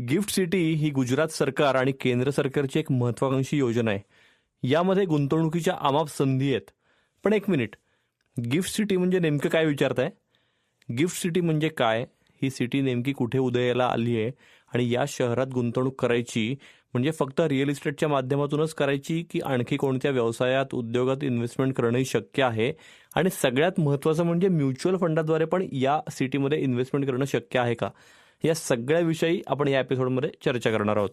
Gift city ही गुजरात सरकार आणि केंद्र सरकारची एक महत्वाकांक्षी योजना आहे. यामध्ये गुंतवणुकीच्या आमाप संधी आहेत. पण एक मिनिट. गिफ्ट सिटी म्हणजे नेमकं काय विचारताय? गिफ्ट सिटी म्हणजे काय? ही सिटी नेमकी कुठे उदयाला आली आहे? आणि या शहरात गुंतवणूक करायची म्हणजे फक्त रिअल इस्टेटच्या माध्यमातूनच करायची की आणखी कोणत्या व्यवसायात उद्योगात इन्व्हेस्टमेंट करणंही शक्य आहे? आणि सगळ्यात महत्त्वाचं म्हणजे म्युच्युअल फंडाद्वारे पण या सिटीमध्ये इन्व्हेस्टमेंट करणं शक्य आहे का? या सगळ्याविषयी आपण या एपिसोडमध्ये चर्चा करणार आहोत.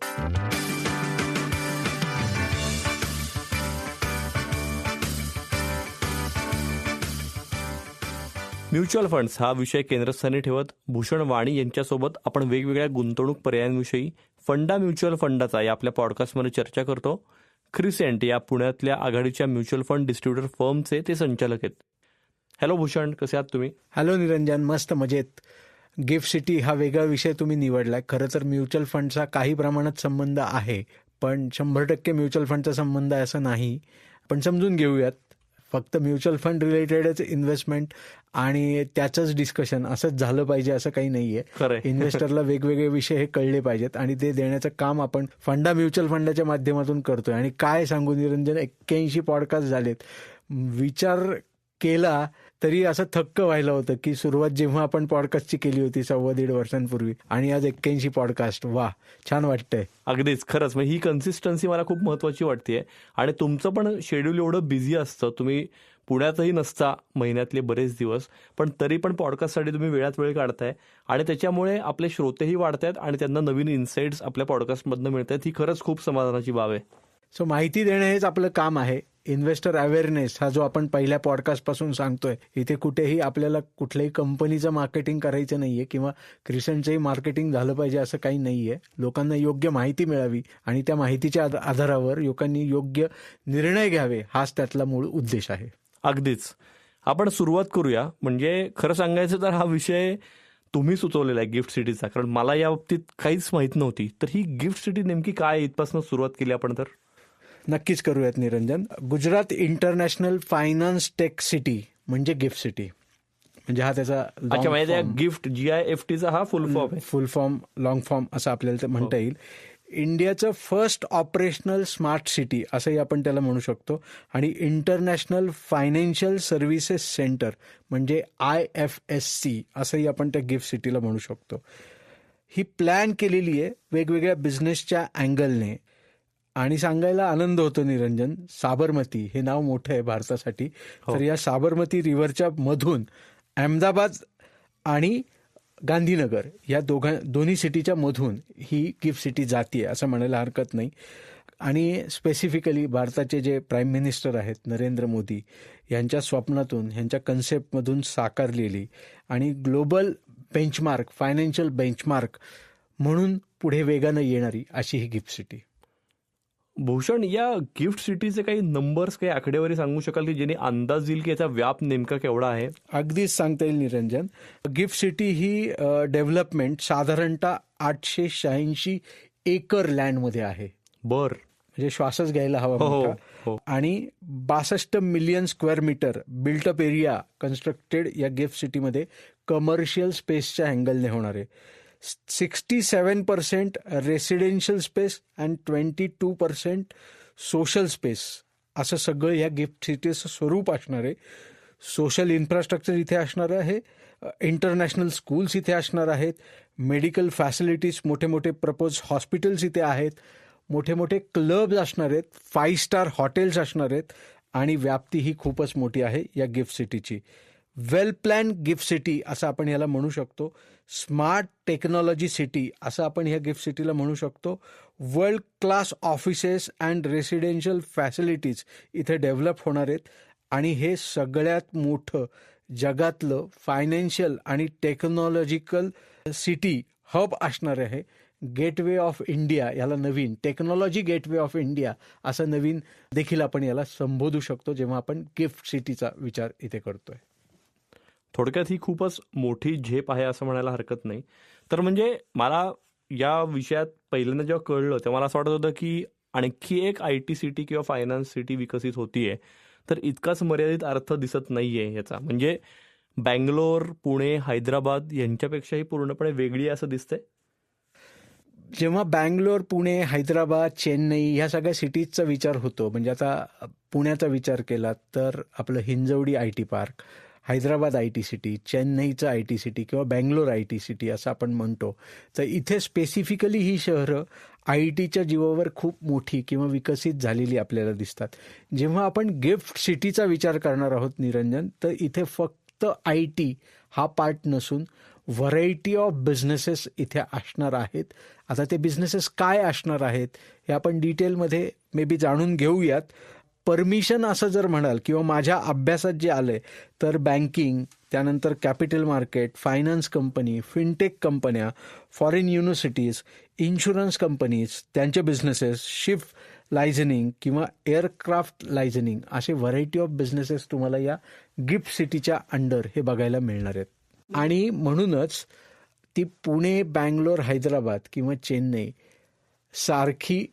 म्युच्युअल फंड्स हा विषय केंद्रस्थानी ठेवत भूषण वाणी यांच्यासोबत आपण वेगवेगळ्या गुंतवणूक पर्यायांविषयी फंडा म्युच्युअल फंडाचा या आपल्या पॉडकास्टमध्ये चर्चा करतो. क्रिसेंट या पुण्यातल्या आघाडीच्या म्युच्युअल फंड डिस्ट्रीब्युटर फर्मचे ते संचालक आहेत. हॅलो भूषण कसे आहात तुम्ही? हॅलो निरंजन मस्त मजेत. गिफ्ट सिटी हा वेगळा विषय तुम्ही निवडलाय. खरं तर म्युच्युअल फंडचा काही प्रमाणात संबंध आहे पण शंभर टक्के म्युच्युअल फंडचा संबंध आहे असं नाही. पण समजून घेऊयात. फक्त म्युच्युअल फंड रिलेटेडच इन्व्हेस्टमेंट आणि त्याचंच डिस्कशन असंच झालं पाहिजे असं काही नाहीये. इन्व्हेस्टरला वेगवेगळे विषय हे कळले पाहिजेत आणि ते देण्याचं काम आपण फंडा म्युच्युअल फंडाच्या माध्यमातून करतोय. आणि काय सांगू निरंजन एक्क्याऐंशी पॉडकास्ट झालेत. विचार केला तरी असं थक्क व्हायला होतं की सुरुवात जेव्हा आपण पॉडकास्टची केली होती सव्वा दीड वर्षांपूर्वी आणि आज एक्क्याऐंशी पॉडकास्ट वा छान वाटतंय. अगदीच खरंच. म्हणजे ही कन्सिस्टन्सी मला खूप महत्वाची वाटते आणि तुमचं पण शेड्यूल एवढं बिझी असतं. तुम्ही पुण्यातही नसता महिन्यातले बरेच दिवस पण तरी पण पॉडकास्टसाठी तुम्ही वेळात वेळ काढताय. आणि त्याच्यामुळे आपले श्रोतेही वाढत आहेत आणि त्यांना नवीन इन्साइट्स आपल्या पॉडकास्टमधनं मिळत आहेत ही खरंच खूप समाधानाची बाब आहे. सो माहिती देणं हेच आपलं काम आहे. इन्व्हेस्टर अवेअरनेस हा जो आपण पहिल्या पॉडकास्टपासून सांगतोय इथे कुठेही आपल्याला कुठल्याही कंपनीचं मार्केटिंग करायचं नाहीये किंवा क्रिसंटचंही मार्केटिंग झालं पाहिजे असं काही नाहीये. लोकांना योग्य माहिती मिळावी आणि त्या माहितीच्या आधारावर लोकांनी योग्य निर्णय घ्यावे हाच त्यातला मूळ उद्देश आहे. अगदीच. आपण सुरुवात करूया. म्हणजे खरं सांगायचं तर हा विषय तुम्ही सुचवलेला आहे गिफ्ट सिटीचा कारण मला या बाबतीत काहीच माहीत नव्हती. तर ही गिफ्ट सिटी नेमकी काय आहे? इथपासून सुरुवात केली आपण तर? नक्कीच करूयात Niranjan. Gujarat international finance tech city म्हणजे गिफ्ट सिटी. म्हणजे हा त्याचा म्हणजे गिफ्ट जी आय एफ टीचा हा फुल फॉर्म आहे. फुल फॉर्म लॉंग फॉर्म असं आपल्याला ते म्हणता येईल. इंडियाचं फर्स्ट ऑपरेशनल स्मार्ट सिटी असंही आपण त्याला म्हणू शकतो. आणि इंटरनॅशनल फायनान्शियल सर्व्हिसेस सेंटर म्हणजे आय एफ एस सी असंही आपण त्या गिफ्ट सिटीला म्हणू शकतो. ही प्लॅन केलेली आहे वेगवेगळ्या बिझनेसच्या अँगलने आणि सांगायला आनंद होतो निरंजन. साबरमती हे नाव मोठं आहे भारतासाठी. तर या साबरमती रिव्हरच्या मधून अहमदाबाद आणि गांधीनगर या दोघां दोन्ही सिटीच्या मधून ही गिफ्ट सिटी जाते असं म्हणायला हरकत नाही. आणि स्पेसिफिकली भारताचे जे प्राईम मिनिस्टर आहेत नरेंद्र मोदी यांच्या स्वप्नातून यांच्या कन्सेप्टमधून साकारलेली आणि ग्लोबल बेंचमार्क फायनान्शियल बेंचमार्क म्हणून पुढे वेगानं येणारी अशी ही गिफ्ट सिटी भूषण या गिफ्ट सिटीचे काही नंबर्स काही आकडेवारी सांगू शकाल की ज्याने अंदाज येईल की याचा व्याप नेमका केवढा आहे? अगदीच सांगता येईल निरंजन. गिफ्ट सिटी ही डेव्हलपमेंट साधारणतः आठशे शहाऐंशी एकर लँडमध्ये आहे. बर. म्हणजे श्वासच घ्यायला हवा हो, हो. हो. आणि बासष्ट million square metre built up area constructed या गिफ्ट सिटीमध्ये कमर्शियल स्पेसच्या अँगलने होणार आहे. Sixty seven percent residential space and twenty two percent social space. असं सगळं या गिफ्ट सिटीचं स्वरूप असणार आहे. सोशल इन्फ्रास्ट्रक्चर इथे असणार आहे. इंटरनॅशनल स्कूल्स इथे असणार आहेत. मेडिकल फॅसिलिटीज मोठे मोठे प्रपोज हॉस्पिटल्स इथे आहेत. मोठे मोठे क्लब्स असणार आहेत. फाईव्ह स्टार हॉटेल्स असणार आहेत. आणि व्याप्ती ही खूपच मोठी आहे या गिफ्ट सिटीची. वेल प्लॅन गिफ्ट सिटी असं आपण याला म्हणू शकतो. स्मार्ट टेक्नॉलॉजी सिटी असं आपण ह्या गिफ्ट सिटीला म्हणू शकतो. World class offices and residential facilities इथे डेव्हलप होणार आहेत. आणि हे सगळ्यात मोठं जगातलं फायनान्शियल आणि टेक्नॉलॉजिकल सिटी हब असणार आहे. गेटवे ऑफ इंडिया याला नवीन टेक्नॉलॉजी गेटवे ऑफ इंडिया असं नवीन देखील आपण याला संबोधू शकतो जेव्हा आपण गिफ्ट सिटीचा विचार इथे करतोय. थोडक्यात ही खूपच मोठी झेप आहे असं म्हणायला हरकत नाही. तर म्हणजे मला या विषयात पहिल्यांदा जेव्हा कळलं तेव्हा मला असं वाटत होतं की आणखी एक आय टी सिटी किंवा फायनान्स सिटी विकसित होतीये तर इतकाच मर्यादित अर्थ दिसत नाहीये याचा. म्हणजे बँगलोर पुणे हैदराबाद यांच्यापेक्षाही पूर्णपणे वेगळी असं दिसतंय? जेव्हा बँगलोर पुणे हैदराबाद चेन्नई ह्या सगळ्या सिटीजचा विचार होतो म्हणजे आता पुण्याचा विचार केला तर आपलं Hinjawadi I T park Hyderabad I T city चेन्नईचं I T city किंवा बँगलोर आय टी सिटी असं आपण म्हणतो. तर इथे स्पेसिफिकली ही शहरं आय टीच्या जीवावर खूप मोठी किंवा विकसित झालेली आपल्याला दिसतात. जेव्हा आपण गिफ्ट सिटीचा विचार करणार आहोत निरंजन तर इथे फक्त आय टी हा पार्ट नसून व्हरायटी ऑफ बिझनेसेस इथे असणार आहेत. आता ते बिझनेसेस काय असणार आहेत हे आपण डिटेलमध्ये मे बी जाणून घेऊयात. परमिशन असं जर म्हणाल किंवा माझ्या अभ्यासात जे आलंय तर बँकिंग त्यानंतर capital market finance company fintech कंपन्या फॉरेन युनिव्हर्सिटीज इन्शुरन्स कंपनीज त्यांचे बिझनेसेस शिफ्ट लायझनिंग किंवा एअरक्राफ्ट लायझनिंग असे व्हरायटी ऑफ बिझनेसेस तुम्हाला या गिफ्ट सिटीच्या अंडर हे बघायला मिळणार आहेत. आणि म्हणूनच ती पुणे बँगलोर हैदराबाद किंवा चेन्नई सारखी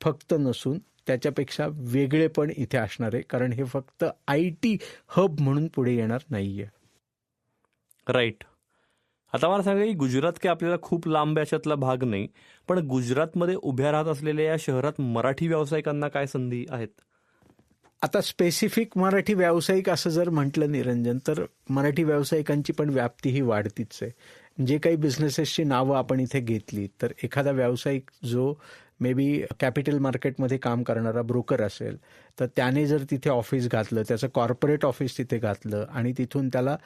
फक्त नसून त्याच्यापेक्षा वेगळे पण इथे असणार आहे कारण हे फक्त आय टी हब म्हणून पुढे येणार नाहीये. राईट आता मला सांगा की गुजरात काही आपल्याला खूप लांब याच्यातला भाग नाही पण गुजरातमध्ये उभ्या राहत असलेल्या या शहरात मराठी व्यावसायिकांना काय संधी आहेत? आता स्पेसिफिक मराठी व्यावसायिक असं जर म्हटलं निरंजन तर मराठी व्यावसायिकांची पण व्याप्ती ही वाढतीच आहे. जे काही बिझनेसेसची नावं आपण इथे घेतली तर एखादा व्यावसायिक जो मे बी कॅपिटल मार्केटमध्ये काम करणारा ब्रोकर असेल तर त्याने जर तिथे ऑफिस घातलं त्याचं कॉर्पोरेट ऑफिस तिथे घातलं आणि तिथून त्याला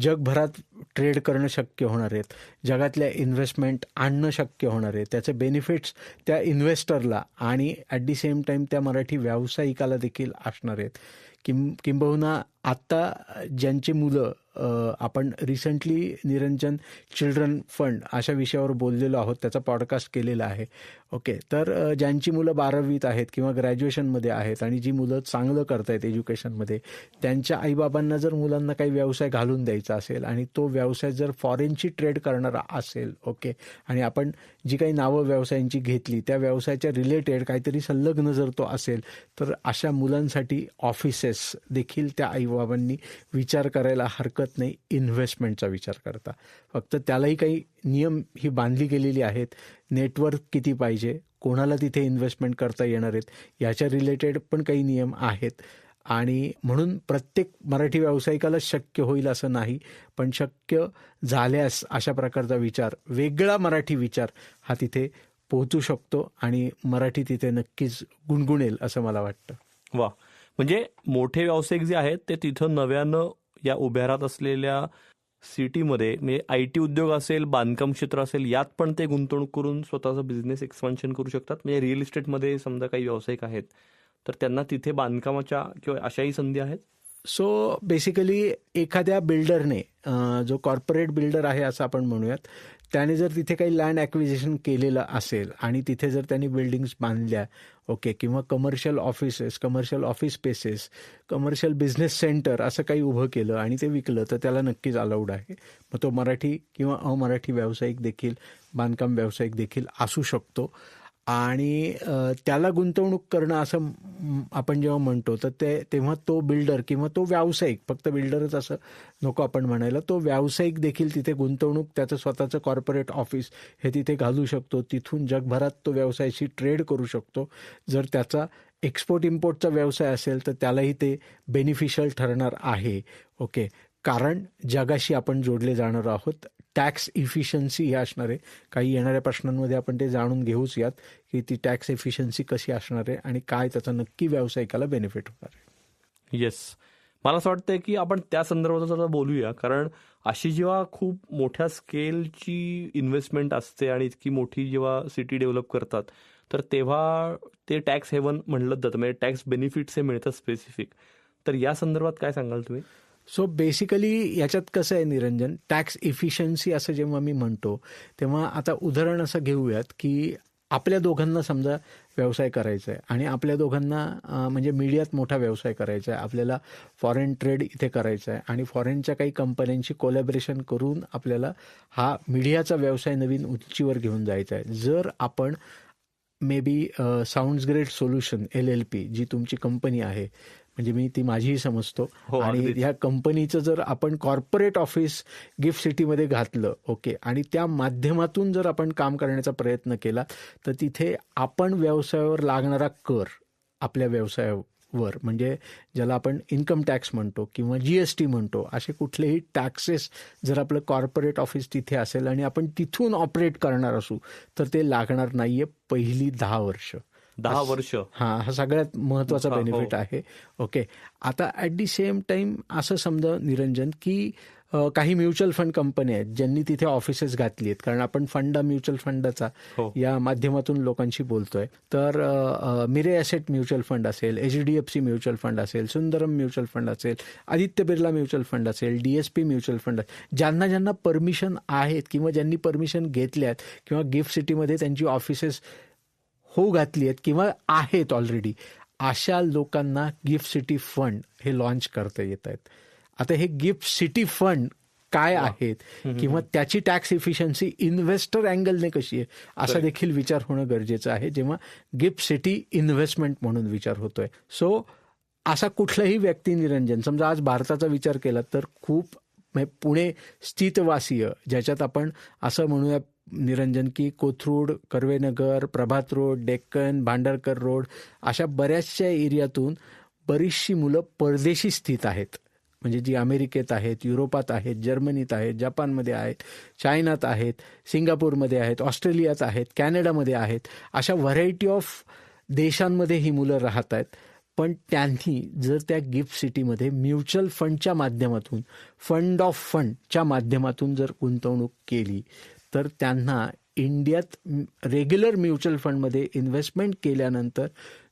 जगभरात ट्रेड करणं शक्य होणार आहेत जगातल्या इन्व्हेस्टमेंट आणणं शक्य होणार आहे त्याचे बेनिफिट्स त्या इन्व्हेस्टरला आणि ॲट दी सेम टाईम त्या मराठी व्यावसायिकाला देखील असणार आहेत. किं किंबहुना आत्ता ज्यांची मुलं आपण रिसेंटली निरंजन चिल्ड्रन फंड अशा विषयावर बोललेलो आहोत. त्याचा पॉडकास्ट केलेला आहे. ओके तर ज्यांची मुलं बारावीत आहेत किंवा ग्रॅज्युएशनमध्ये आहेत आणि जी मुलं चांगलं करतायत एज्युकेशनमध्ये त्यांच्या आईबाबांना जर मुलांना काही व्यवसाय घालून द्यायचा असेल आणि तो व्यवसाय जर फॉरेनची ट्रेड करणारा असेल ओके आणि आपण जी काही नावं व्यवसायांची घेतली त्या व्यवसायाच्या रिलेटेड काहीतरी संलग्न जर तो असेल तर अशा मुलांसाठी ऑफिसेस देखील त्या आईबाबांनी विचार करायला हरकत नाही इन्व्हेस्टमेंटचा विचार करता. फक्त त्यालाही काही नियम ही बांधली गेलेली आहेत. नेटवर्क किती पाहिजे? कोणाला तिथे इन्व्हेस्टमेंट करता येणार आहेत? याच्या रिलेटेड पण काही नियम आहेत. आणि म्हणून प्रत्येक मराठी व्यावसायिकाला शक्य होईल असं नाही पण शक्य झाल्यास अशा प्रकारचा विचार वेगळा मराठी विचार हा तिथे पोहोचू शकतो आणि मराठी तिथे नक्कीच गुणगुणेल असं मला वाटतं. वा म्हणजे मोठे व्यावसायिक जे आहेत ते तिथं नव्यानं या उभ्या राहत असलेल्या सिटीमध्ये म्हणजे आय टी उद्योग असेल बांधकाम क्षेत्र असेल यात पण ते गुंतवणूक करून स्वतःचा बिझनेस एक्सपान्शन करू शकतात. म्हणजे रिअल इस्टेटमध्ये समजा काही व्यावसायिक आहेत तर त्यांना तिथे बांधकामाच्या किंवा अशाही संधी आहेत? सो बेसिकली एखाद्या बिल्डरने जो कॉर्पोरेट बिल्डर आहे असं आपण म्हणूयात त्याने जर तिथे काही लँड ॲक्विजिशन केलेलं असेल आणि तिथे जर त्यांनी बिल्डिंग्स बांधल्या ओके किंवा commercial offices commercial office spaces commercial business centre असं काही उभं केलं आणि ते विकलं तर त्याला नक्कीच अलाउड आहे. मग तो मराठी किंवा अमराठी व्यावसायिक देखील बांधकाम व्यावसायिक देखील असू शकतो. आणि त्याला गुंतवणूक करणं असं आपण जेव्हा म्हणतो तर ते तेव्हा तो बिल्डर किंवा तो व्यावसायिक फक्त बिल्डरच असं नको आपण म्हणायला तो व्यावसायिक देखील तिथे गुंतवणूक त्याचं स्वतःचं कॉर्पोरेट ऑफिस हे तिथे घालू शकतो. तिथून जगभरात तो व्यवसायाशी ट्रेड करू शकतो. जर त्याचा एक्सपोर्ट इम्पोर्टचा व्यवसाय असेल तर त्यालाही ते बेनिफिशियल ठरणार आहे. ओके. कारण जगाशी आपण जोडले जाणार आहोत. टॅक्स इफिशियन्सी ही असणार आहे. काही येणाऱ्या प्रश्नांमध्ये आपण ते जाणून घेऊच यात की ती टॅक्स इफिशियन्सी कशी असणार आहे आणि काय त्याचा नक्की व्यावसायिकाला बेनिफिट होणार आहे. येस मला असं वाटतंय की आपण त्या संदर्भात जरा बोलूया कारण अशी जेव्हा खूप मोठ्या स्केलची इन्व्हेस्टमेंट असते आणि इतकी मोठी जेव्हा सिटी डेव्हलप करतात तर तेव्हा ते टॅक्स हेवन म्हणलं जातं. म्हणजे टॅक्स बेनिफिट्स हे मिळतात स्पेसिफिक तर या संदर्भात काय सांगाल तुम्ही? सो बेसिकली याच्यात कसं आहे निरंजन? टॅक्स इफिशियन्सी असं जेव्हा मी म्हणतो तेव्हा आता उदाहरण असं घेऊयात की आपल्या दोघांना समजा व्यवसाय करायचा आहे आणि आपल्या दोघांना म्हणजे मीडियात मोठा व्यवसाय करायचा आहे. आपल्याला फॉरेन ट्रेड इथे करायचा आहे आणि फॉरेनच्या काही कंपन्यांशी कोलॅबरेशन करून आपल्याला हा मीडियाचा व्यवसाय नवीन उंचीवर घेऊन जायचा आहे. जर आपण maybe sounds great solution L L P जी तुमची कंपनी आहे म्हणजे मी ती माझीही समजतो हो, आणि. ह्या कंपनीचं जर आपण कॉर्पोरेट ऑफिस गिफ्ट सिटीमध्ये घातलं ओके आणि त्या माध्यमातून जर आपण काम करण्याचा प्रयत्न केला तर तिथे आपण व्यवसायावर लागणारा कर आपल्या व्यवसायावर म्हणजे ज्याला आपण इन्कम टॅक्स म्हणतो किंवा जीएसटी म्हणतो असे कुठलेही टॅक्सेस जर आपलं कॉर्पोरेट ऑफिस तिथे असेल आणि आपण तिथून ऑपरेट करणार असू तर ते लागणार नाहीये पहिली दहा वर्ष दहा वर्ष. हा हा सगळ्यात महत्त्वाचा हा, हो. बेनिफिट आहे. ओके आता ॲट दी सेम टाइम असं समजा निरंजन की काही म्युच्युअल फंड कंपन्या आहेत ज्यांनी तिथे ऑफिसेस घातली आहेत. कारण आपण फंडा म्युच्युअल फंडाचा. या माध्यमातून लोकांशी बोलतोय. तर मिरे ॲसेट म्युच्युअल फंड असेल H D F C mutual fund असेल सुंदरम म्युच्युअल फंड असेल आदित्य बिर्ला म्युच्युअल फंड असेल डीएसपी म्युच्युअल फंड ज्यांना ज्यांना परमिशन आहेत किंवा ज्यांनी परमिशन घेतल्यात किंवा गिफ्ट सिटीमध्ये त्यांची ऑफिसेस होऊ घातली आहेत किंवा आहेत ऑलरेडी अशा लोकांना गिफ्ट सिटी फंड हे लॉन्च करता येत आहेत. आता हे गिफ्ट सिटी फंड काय आहेत किंवा त्याची टॅक्स इफिशियन्सी इन्व्हेस्टर अँगलने कशी आहे असा देखील विचार होणं गरजेचं आहे. जेव्हा गिफ्ट सिटी इन्व्हेस्टमेंट म्हणून विचार होतोय. सो असा कुठलाही व्यक्ती निरंजन समजा आज भारताचा विचार केला तर खूप म्हणजे पुणे स्थितवासीय ज्याच्यात आपण असं म्हणूया निरंजन की कोथरूड कर्वेनगर प्रभात रोड डेक्कन भांडारकर रोड अशा बऱ्याचशा एरियातून बरीचशी मुलं परदेशी स्थित आहेत. म्हणजे जी अमेरिकेत आहेत युरोपात आहेत जर्मनीत आहेत जपानमध्ये आहेत चायनात आहेत सिंगापूरमध्ये आहेत ऑस्ट्रेलियात आहेत कॅनडामध्ये आहेत अशा व्हरायटी ऑफ देशांमध्ये ही मुलं राहत आहेत. पण त्यांनी जर त्या गिफ्ट सिटीमध्ये म्युच्युअल फंडच्या माध्यमातून फंड ऑफ फंडच्या माध्यमातून जर गुंतवणूक केली तर त्यांना इंडियात रेग्युलर म्युच्युअल फंडमध्ये इन्व्हेस्टमेंट केल्यानंतर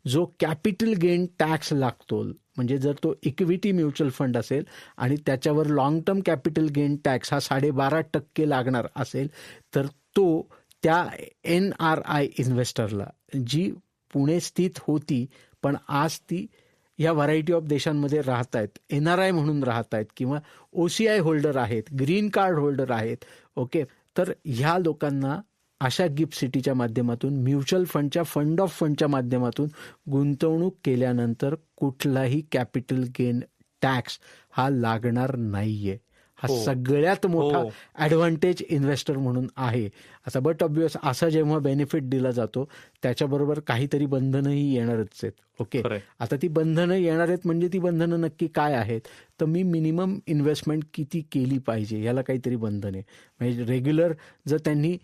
जो कॅपिटल गेन टॅक्स लागतो म्हणजे जर तो इक्विटी म्युच्युअल फंड असेल आणि त्याच्यावर long term capital gain tax हा साडेबारा टक्के लागणार असेल तर तो त्या एन आर आय इन्व्हेस्टरला जी पुणे स्थित होती पण आज ती या व्हरायटी ऑफ देशांमध्ये राहत आहेत एन आर आय म्हणून राहत आहेत किंवा ओ सी आय होल्डर आहेत ग्रीन कार्ड होल्डर आहेत ओके तर ह्या लोकांना अशा गिफ्ट सिटीच्या माध्यमातून म्युच्युअल फंडच्या फंड ऑफ फंडच्या माध्यमातून गुंतवणूक केल्यानंतर कुठलाही कॅपिटल गेन टॅक्स हा लागणार नाही आहे हो. सगळ्यात मोठा हो. ॲडव्हान्टेज इन्व्हेस्टर म्हणून आहे आता बट ऑब्विस असा जेव्हा बेनिफिट दिला जातो त्याच्याबरोबर काहीतरी बंधनही येणारच आहेत ओके. आता ती बंधनं येणार आहेत म्हणजे ती बंधनं नक्की काय आहेत तर मी मिनिमम इन्व्हेस्टमेंट किती केली पाहिजे याला काहीतरी बंधन आहे म्हणजे रेग्युलर जर त्यांनी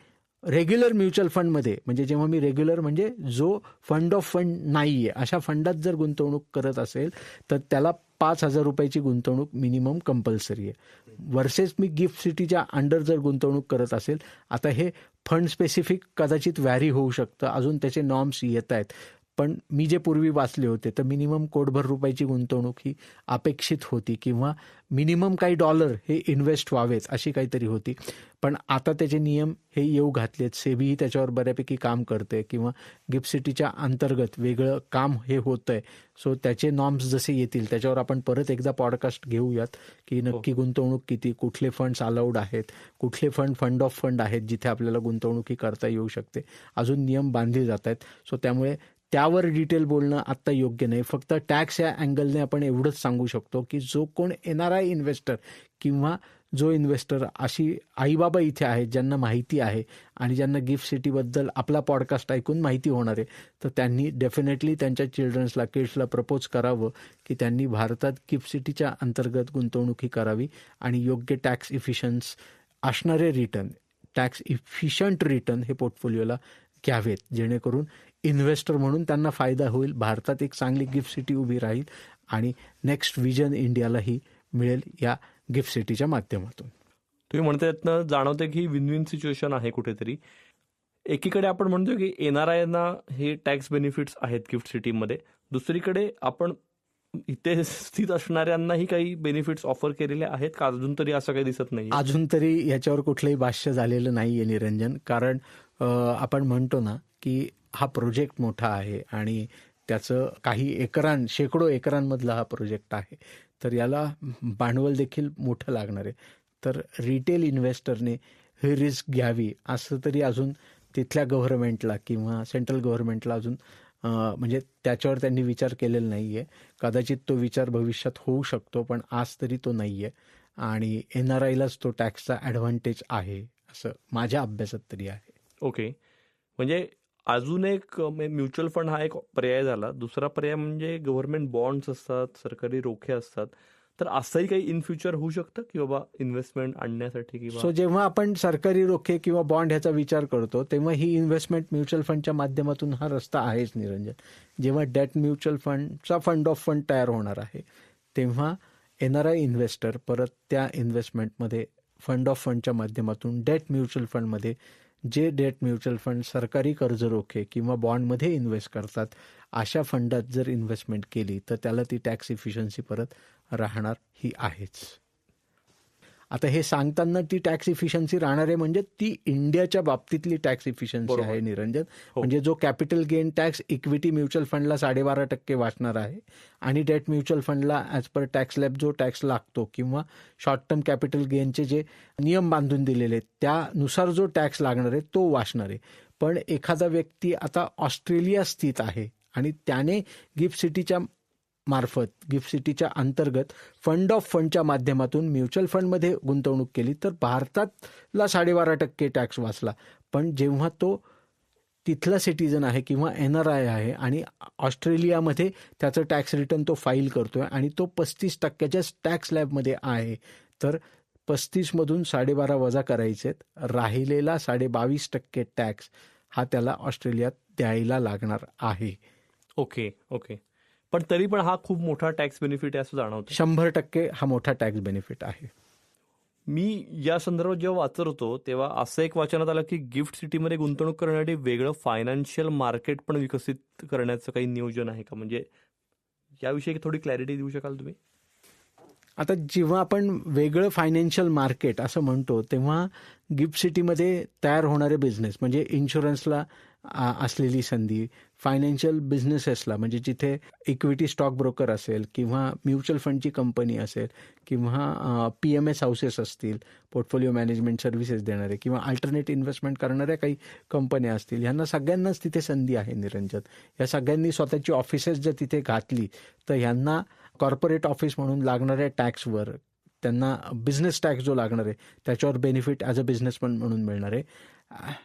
रेग्युलर म्युच्युअल फंडमध्ये म्हणजे जेव्हा मी रेग्युलर म्हणजे जो फंड ऑफ फंड नाही आहे अशा फंडात जर गुंतवणूक करत असेल तर त्याला पाच हजार रुपयाची गुंतवणूक मिनिमम कंपल्सरी आहे. वर्सेस मी गिफ्ट सिटीच्या अंडर जर गुंतवणूक करत असेल आता हे फंड स्पेसिफिक कदाचित व्हॅरी होऊ शकतं. अजून त्याचे नॉर्म्स येत आहेत. पण मी जे पूर्वी वाचले होते तर मिनिमम कोटभर रुपयाची गुंतवणूक ही अपेक्षित होती किंवा मिनिमम काही डॉलर हे इन्व्हेस्ट व्हावेत अशी काहीतरी होती. पण आता त्याचे नियम हे येऊ घातलेत. सेबीही त्याच्यावर बऱ्यापैकी काम करते किंवा गिफ्ट सिटीच्या अंतर्गत वेगळं काम हे होतंय. सो त्याचे नॉर्म्स जसे येतील त्याच्यावर आपण परत एकदा पॉडकास्ट घेऊयात की नक्की गुंतवणूक किती कुठले फंड्स अलाउड आहेत कुठले फंड फंड ऑफ फंड आहेत जिथे आपल्याला गुंतवणुकी करता येऊ शकते. अजून नियम बांधले जात आहेत. सो त्यामुळे त्यावर डिटेल बोलणं आत्ता योग्य नाही. फक्त टॅक्स या अँगलने आपण एवढंच सांगू शकतो की जो कोण एन आर आय इन्व्हेस्टर किंवा जो इन्व्हेस्टर अशी आईबाबा इथे आहेत ज्यांना माहिती आहे आणि ज्यांना गिफ्ट सिटीबद्दल आपला पॉडकास्ट ऐकून माहिती होणार आहे तर त्यांनी डेफिनेटली त्यांच्या चिल्ड्रन्सला किड्सला प्रपोज करावं की त्यांनी भारतात गिफ्ट सिटीच्या अंतर्गत गुंतवणुकी करावी आणि योग्य टॅक्स इफिशन्स असणारे रिटर्न टॅक्स इफिशंट रिटर्न हे पोर्टफोलिओला घ्यावेत जेणेकरून इन्व्हेस्टर म्हणून त्यांना फायदा होईल. भारतात एक चांगली गिफ्ट सिटी उभी राहील आणि नेक्स्ट विजन इंडियालाही मिळेल या गिफ्ट सिटीच्या माध्यमातून. तुम्ही म्हणता यातनं जाणवते की विन विन सिच्युएशन आहे कुठेतरी. एकीकडे आपण म्हणतो की एनआरआयना हे टॅक्स बेनिफिट्स आहेत गिफ्ट सिटीमध्ये. दुसरीकडे आपण इथे स्थित असणाऱ्यांनाही काही बेनिफिट्स ऑफर केलेले आहेत का? अजून तरी असं काही दिसत नाही अजून तरी याच्यावर कुठलंही भाष्य झालेलं नाही आहे निरंजन. कारण आपण म्हणतो ना की हा प्रोजेक्ट मोठा आहे आणि त्याचं काही एकरां शेकडो एकरांमधला हा प्रोजेक्ट आहे. तर याला भांडवल देखील मोठं लागणार आहे. तर रिटेल इन्व्हेस्टरने ही रिस्क घ्यावी असं तरी अजून तिथल्या गव्हर्नमेंटला किंवा सेंट्रल गव्हर्नमेंटला अजून म्हणजे त्याच्यावर त्यांनी विचार केलेला नाही आहे कदाचित तो विचार भविष्यात होऊ शकतो पण आज तरी तो नाही आहे आणि एन आर आयलाच तो टॅक्सचा ॲडव्हान्टेज आहे असं माझ्या अभ्यासात तरी आहे. ओके. म्हणजे अजून एक म्हणजे म्युच्युअल फंड हा एक पर्याय झाला. दुसरा पर्याय म्हणजे गव्हर्नमेंट बॉन्ड्स असतात सरकारी रोखे असतात. तर असंही काही इन फ्युचर होऊ शकतं की बाबा इन्व्हेस्टमेंट आणण्यासाठी किंवा सो जेव्हा आपण सरकारी रोखे किंवा बॉन्ड ह्याचा विचार करतो तेव्हा ही इन्व्हेस्टमेंट म्युच्युअल फंडच्या माध्यमातून हा रस्ता आहेच निरंजन. जेव्हा डेट म्युच्युअल फंडचा फंड ऑफ फंड तयार होणार आहे तेव्हा येणारा इन्व्हेस्टर परत त्या इन्व्हेस्टमेंटमध्ये फंड ऑफ फंडच्या माध्यमातून डेट म्युच्युअल फंडमध्ये जे डेट म्युच्युअल फंड सरकारी कर्ज रोखे किंवा बॉन्डमध्ये इन्व्हेस्ट करतात अशा फंडात जर इन्व्हेस्टमेंट केली तर त्याला ती टॅक्स इफिशियन्सी परत राहणार ही आहेच. आता हे सांगताना ती टॅक्स इफिशियन्सी राहणार आहे म्हणजे ती इंडियाच्या बाबतीतली टॅक्स इफिशियन्सी. आहे निरंजन हो. म्हणजे जो capital gain tax equity mutual फंडला साडेबारा टक्के वाचणार आहे आणि डेट म्युच्युअल फंडला ॲज पर टॅक्स लॅब जो टॅक्स लागतो किंवा शॉर्ट टर्म कॅपिटल गेनचे जे नियम बांधून दिलेले आहेत त्यानुसार जो टॅक्स लागणार आहे तो वाचणार आहे पण एखादा व्यक्ती आता ऑस्ट्रेलिया स्थित आहे आणि त्याने गिफ्ट सिटीच्या मार्फत गिफ्ट सिटीच्या अंतर्गत फंड ऑफ फंडच्या माध्यमातून म्युच्युअल फंडमध्ये गुंतवणूक केली तर भारतातला साडेबारा टक्के टॅक्स वाचला. पण जेव्हा तो तिथला सिटीजन आहे किंवा एन आर आय आहे आणि ऑस्ट्रेलियामध्ये त्याचं टॅक्स रिटर्न तो फाईल करतोय आणि तो पस्तीस टक्क्याच्याच टॅक्स लॅबमध्ये आहे तर पस्तीसमधून साडेबारा वजा करायचेत राहिलेला साडेबावीस टक्के टॅक्स हा त्याला ऑस्ट्रेलियात द्यायला लागणार आहे. Okay okay. पण तरी पण हा खूप मोठा टॅक्स बेनिफिट आहे असं जाणवतं शंभर टक्के हा मोठा टॅक्स बेनिफिट आहे. मी या संदर्भात जेव्हा वाचत होतो तेव्हा असं एक वाचनात आलं की गिफ्ट सिटीमध्ये गुंतवणूक करण्यासाठी वेगळं फायनान्शियल मार्केट पण विकसित करण्याचं काही नियोजन आहे का? म्हणजे याविषयी थोडी क्लॅरिटी देऊ शकाल तुम्ही? आता जेव्हा आपण वेगळं फायनान्शियल मार्केट असं म्हणतो तेव्हा गिफ्ट सिटीमध्ये तयार होणारे बिझनेस म्हणजे इन्शुरन्सला असलेली संधी फायनान्शियल बिझनेसेसला म्हणजे जिथे इक्विटी स्टॉक ब्रोकर असेल किंवा म्युच्युअल फंडची कंपनी असेल किंवा पी एम एस हाऊसेस असतील पोर्टफोलिओ मॅनेजमेंट सर्व्हिसेस देणारे किंवा अल्टरनेट इन्व्हेस्टमेंट करणाऱ्या काही कंपन्या असतील ह्यांना सगळ्यांनाच तिथे संधी आहे निरंजन. या सगळ्यांनी स्वतःची ऑफिसेस जर तिथे घातली तर ह्यांना कॉर्पोरेट ऑफिस म्हणून लागणाऱ्या टॅक्सवर त्यांना बिझनेस टॅक्स जो लागणार आहे त्याच्यावर बेनिफिट ॲज अ बिझनेसमॅन म्हणून मिळणार आहे.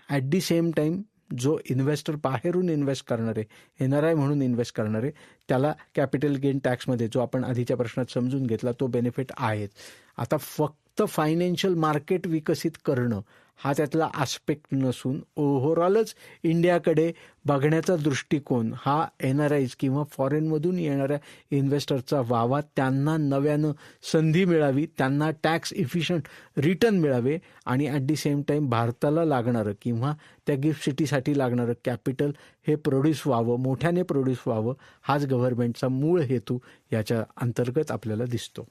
ॲट दी सेम टाईम जो इन्व्हेस्टर बाहेरून इन्व्हेस्ट करणारे एन आर आय म्हणून इन्व्हेस्ट करणारे त्याला कॅपिटल गेन टॅक्समध्ये जो आपण आधीच्या प्रश्नात समजून घेतला तो बेनिफिट आहेच आता फक्त फायनान्शियल मार्केट विकसित करणं हा त्यातला आस्पेक्ट नसून ओव्हरऑलच इंडियाकडे बघण्याचा दृष्टिकोन हा एन आर आयज किंवा फॉरेनमधून येणाऱ्या इन्व्हेस्टरचा व्हावा त्यांना नव्यानं संधी मिळावी त्यांना टॅक्स इफिशियंट रिटर्न मिळावे आणि ॲट दी सेम टाईम भारताला लागणारं किंवा त्या गिफ्ट सिटीसाठी लागणारं कॅपिटल हे प्रोड्यूस व्हावं मोठ्याने प्रोड्यूस व्हावं हाच गव्हर्नमेंटचा मूळ हेतू याच्या अंतर्गत आपल्याला दिसतो.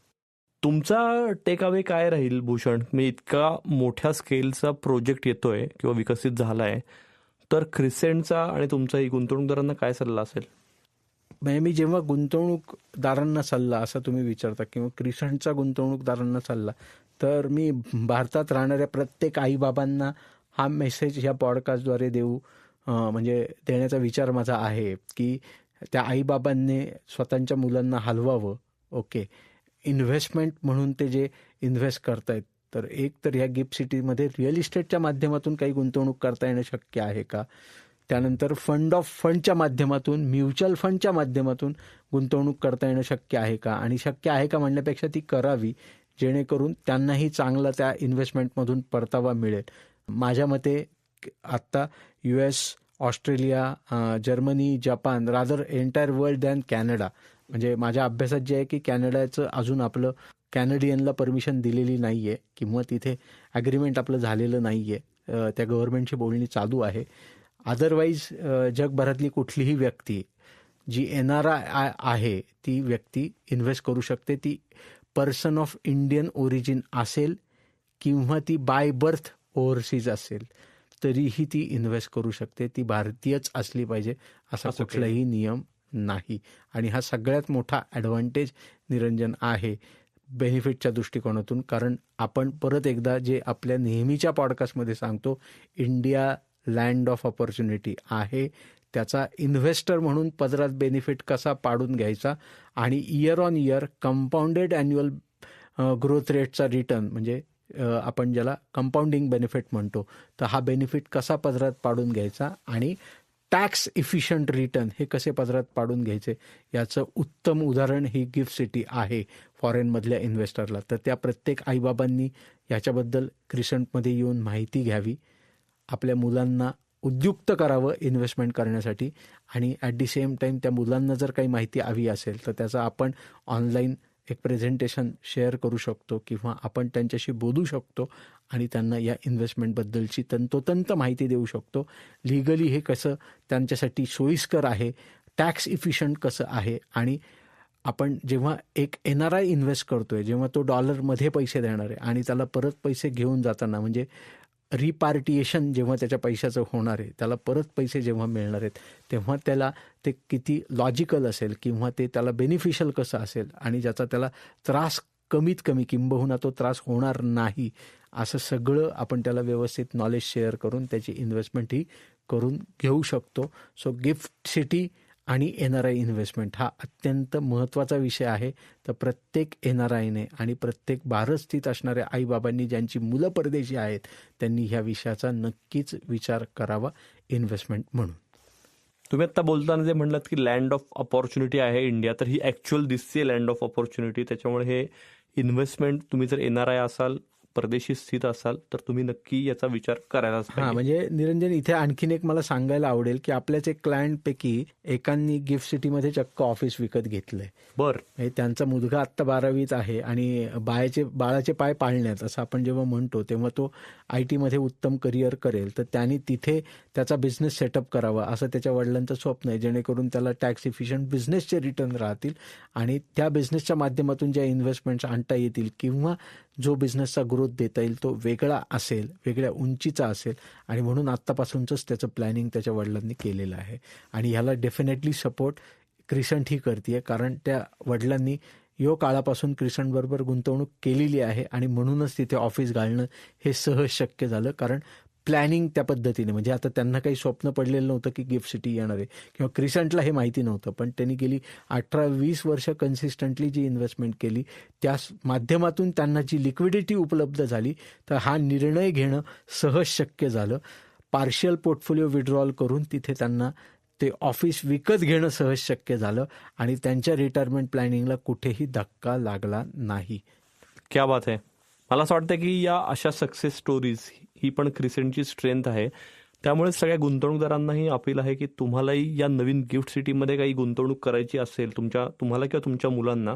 तुमचा टेकअवे काय राहील भूषण? मी इतका मोठ्या स्केलचा प्रोजेक्ट येतोय किंवा विकसित झालाय. तर क्रिसेंटचा आणि तुमचाही गुंतवणूकदारांना काय सल्ला असेल? म्हणजे मी जेव्हा गुंतवणूकदारांना सल्ला असं तुम्ही विचारता किंवा क्रिसंटचा गुंतवणूकदारांना सल्ला तर मी भारतात राहणाऱ्या प्रत्येक आईबाबांना हा मेसेज ह्या पॉडकास्टद्वारे देऊ म्हणजे देण्याचा विचार माझा आहे की त्या आईबाबांनी स्वतःच्या मुलांना हलवावं ओके. इन्व्हेस्टमेंट म्हणून ते जे इन्व्हेस्ट करतायत. तर एक तर ह्या गिफ्ट सिटीमध्ये रिअल इस्टेटच्या माध्यमातून काही गुंतवणूक करता येणं शक्य आहे का? त्यानंतर फंड ऑफ फंडच्या माध्यमातून म्युच्युअल फंडच्या माध्यमातून गुंतवणूक करता येणं शक्य आहे का? आणि शक्य आहे का म्हणण्यापेक्षा ती करावी जेणेकरून त्यांनाही चांगला त्या इन्व्हेस्टमेंटमधून परतावा मिळेल. माझ्या मते आत्ता U S Australia Germany Japan rather entire world than Canada म्हणजे माझ्या अभ्यासात जे आहे की कॅनडाचं अजून आपलं कॅनेडियनला परमिशन दिलेली नाही आहे किंवा तिथे ॲग्रीमेंट आपलं झालेलं नाही आहे त्या गव्हर्नमेंटची बोलणी चालू आहे. अदरवाईज जगभरातली कुठलीही व्यक्ती जी एन आर आय आहे ती व्यक्ती इन्व्हेस्ट करू शकते. ती पर्सन ऑफ इंडियन ओरिजिन असेल किंवा ती बाय बर्थ ओव्हरसीज असेल तरीही ती इन्व्हेस्ट करू शकते. ती भारतीयच असली पाहिजे असा कुठलाही नियम नाही. आणि हा सगळ्यात मोठा ॲडव्हान्टेज निरंजन आहे बेनिफिटच्या दृष्टिकोनातून. कारण आपण परत एकदा जे आपल्या नेहमीच्या पॉडकास्टमध्ये सांगतो इंडिया लँड ऑफ ऑपॉर्च्युनिटी आहे. त्याचा इन्व्हेस्टर म्हणून पदरात बेनिफिट कसा पाडून घ्यायचा आणि year on year compounded annual growth रेटचा return म्हणजे आपण ज्याला कंपाऊंडिंग बेनिफिट म्हणतो तर हा बेनिफिट कसा पदरात पाडून घ्यायचा आणि टॅक्स इफिशियंट रिटर्न हे कसे पदरात पाडून घ्यायचे? याचं उत्तम उदाहरण ही गिफ्ट सिटी आहे फॉरेनमधल्या इन्व्हेस्टरला तर त्या प्रत्येक आईबाबांनी याच्याबद्दल क्रिसंटमध्ये येऊन माहिती घ्यावी. आपल्या मुलांना उद्युक्त करावं इन्व्हेस्टमेंट करण्यासाठी. आणि ॲट दी सेम टाईम त्या मुलांना जर काही माहिती हवी असेल तर त्याचा आपण ऑनलाईन एक प्रेझेंटेशन शेअर करू शकतो किंवा आपण त्यांच्याशी बोलू शकतो आणि त्यांना या इन्व्हेस्टमेंटबद्दलची तंतोतंत माहिती देऊ शकतो. लिगली हे कसं त्यांच्यासाठी सोयीस्कर आहे टॅक्स इफिशंट कसं आहे आणि आपण जेव्हा एक एन आर आय इन्व्हेस्ट करतोय जेव्हा तो डॉलरमध्ये पैसे देणार आहे आणि त्याला परत पैसे घेऊन जाताना म्हणजे रिपार्टिएशन जेव्हा त्याच्या पैशाचं होणार आहे त्याला परत पैसे जेव्हा मिळणार आहेत तेव्हा त्याला ते किती लॉजिकल असेल किंवा ते त्याला बेनिफिशियल कसं असेल आणि ज्याचा त्याला त्रास कमीत कमी किंबहुना तो त्रास होणार नाही असं सगळं आपण त्याला व्यवस्थित नॉलेज शेअर करून त्याची इन्व्हेस्टमेंट ही करून घेऊ शकतो. सो गिफ्ट सिटी आणि एन आर आय इन्व्हेस्टमेंट हा अत्यंत महत्त्वाचा विषय आहे. तर प्रत्येक एन आर आयने आणि प्रत्येक भारतस्थित असणाऱ्या आईबाबांनी ज्यांची मुलं परदेशी आहेत त्यांनी ह्या विषयाचा नक्कीच विचार करावा इन्व्हेस्टमेंट म्हणून. तुम्ही आता बोलताना जे म्हणलात की लँड ऑफ ऑपॉर्च्युनिटी आहे इंडिया तर ही ॲक्च्युअल दिसते लँड ऑफ ऑपॉर्च्युनिटी त्याच्यामुळे हे इन्व्हेस्टमेंट तुम्ही जर एन आर आय असाल परदेशी स्थित असाल तर तुम्ही नक्की याचा विचार करायलाच हा म्हणजे निरंजन इथे आणखीन एक मला सांगायला आवडेल की आपल्याच एक क्लायंट पैकी एकांनी गिफ्ट सिटीमध्ये चक्क ऑफिस विकत घेतलंय. बर. त्यांचा मुलगा आत्ता बारावीत आहे आणि बाळाचे बाळाचे पाय पाळण्यात असं आपण जेव्हा म्हणतो तेव्हा तो आय टीमध्ये उत्तम करिअर करेल. तर त्यांनी तिथे त्याचा बिझनेस सेटअप करावा असं त्याच्या वडिलांचं स्वप्न आहे. जेणेकरून त्याला टॅक्स इफिशियंट बिझनेसचे रिटर्न राहतील आणि त्या बिझनेसच्या माध्यमातून ज्या इन्व्हेस्टमेंट्स आणता येतील किंवा जो बिझनेसचा ग्रोथ देता येईल तो वेगळा असेल वेगळ्या उंचीचा असेल आणि म्हणून आत्तापासूनच त्याचं प्लॅनिंग त्याच्या वडिलांनी केलेलं आहे. आणि ह्याला डेफिनेटली सपोर्ट क्रिसंट ही करते कारण त्या वडिलांनी यो काळापासून क्रिसंटबरोबर गुंतवणूक केलेली आहे आणि म्हणूनच तिथे ऑफिस घालणं हे सहज शक्य झालं. कारण प्लॅनिंग त्या पद्धतीने. म्हणजे आता त्यांना काही स्वप्न पडलेलं नव्हतं की गिफ्ट सिटी येणार आहे किंवा क्रिसंटला हे माहिती नव्हतं. पण त्यांनी गेली अठरा वीस वर्ष कन्सिस्टंटली जी इन्व्हेस्टमेंट केली त्या माध्यमातून त्यांना जी लिक्विडिटी उपलब्ध झाली तर हा निर्णय घेणं सहज शक्य झालं. पार्शियल पोर्टफोलिओ विड्रॉल करून तिथे त्यांना ते ऑफिस विकत घेणं सहज शक्य झालं आणि त्यांच्या रिटायरमेंट प्लॅनिंगला कुठेही धक्का लागला नाही. क्या बात आहे मला असं वाटतं की या अशा सक्सेस स्टोरीज ही पण क्रिसेंटची स्ट्रेंथ आहे. त्यामुळे सगळ्या गुंतवणूकदारांनाही अपील आहे की तुम्हालाही या नवीन गिफ्ट सिटीमध्ये काही गुंतवणूक करायची असेल तुमच्या तुम्हाला किंवा तुमच्या मुलांना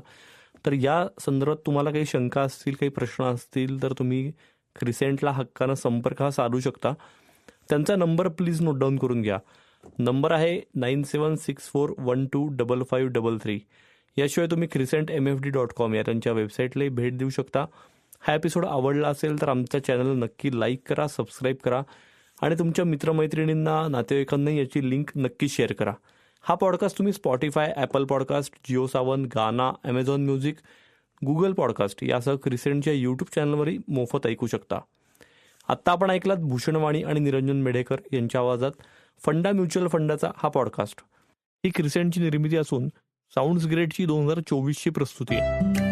तर या संदर्भात तुम्हाला काही शंका असतील काही प्रश्न असतील तर तुम्ही क्रिसेंटला हक्कानं संपर्क हा साधू शकता. त्यांचा नंबर प्लीज नोट डाऊन करून घ्या. नंबर आहे nine seven six four one two double five double three. याशिवाय तुम्ही Crescent M F D dot com या त्यांच्या वेबसाईटलाही भेट देऊ शकता. हा एपिसोड आवडला असेल तर आमच्या चॅनल नक्की लाईक करा सबस्क्राईब करा आणि तुमच्या मित्रमैत्रिणींना नातेवाईकांना याची लिंक नक्की शेअर करा. हा पॉडकास्ट तुम्ही Spotify Apple podcast Jio Saavn Gaana Amazon music Google podcast यासह क्रिसेंटच्या यूट्यूब चॅनलवरही मोफत ऐकू शकता. आत्ता आपण ऐकलात भूषणवाणी आणि निरंजन मेढेकर यांच्या आवाजात फंडा म्युच्युअल फंडाचा हा पॉडकास्ट ही क्रिसेंटची निर्मिती असून साऊंड्स ग्रेडची दोन हजार चोवीसची प्रस्तुती आहे.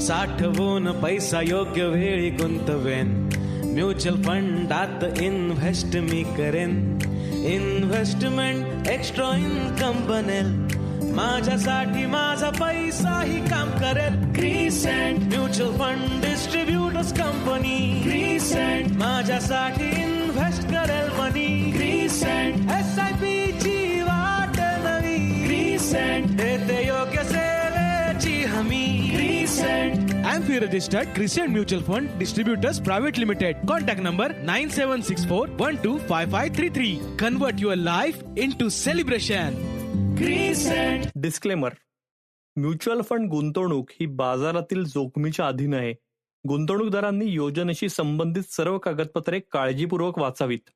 साठवून पैसा योग्य वेळी गुंतवेन. म्युच्युअल फंडात इन्व्हेस्ट मी करेन. इन्व्हेस्टमेंट एक्स्ट्रा इन्कम बनेल. माझ्यासाठी माझा पैसाही काम करेल. Crescent mutual fund distributors company. Crescent माझ्यासाठी इन्व्हेस्ट करेल money. Crescent S I P ची वाट नवी. Crescent Crescent AMFI registered Crescent Mutual Fund Distributors Private Limited. Contact number 9764125533. Convert your life into celebration. Crescent disclaimer mutual fund गुंतवणूक ही बाजारातील जोखमीच्या अधीन आहे गुंतवणूकदारांनी योजनेशी संबंधित सर्व कागदपत्रे काळजीपूर्वक वाचावीत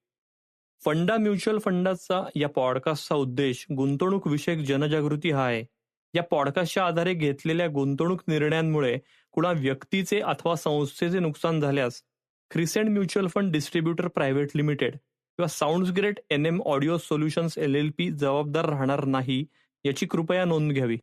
फंडा म्युच्युअल फंडाचा या पॉडकास्टचा उद्देश गुंतवणूक विषयक जनजागृती हा आहे या पॉडकास्टच्या आधारे घेतलेल्या गुंतवणूक निर्णयांमुळे कुणा व्यक्तीचे अथवा संस्थेचे नुकसान झाल्यास Crescent mutual fund distributor private limited किंवा Sound Great N M audio solutions L L P जबाबदार राहणार नाही याची कृपया नोंद घ्यावी.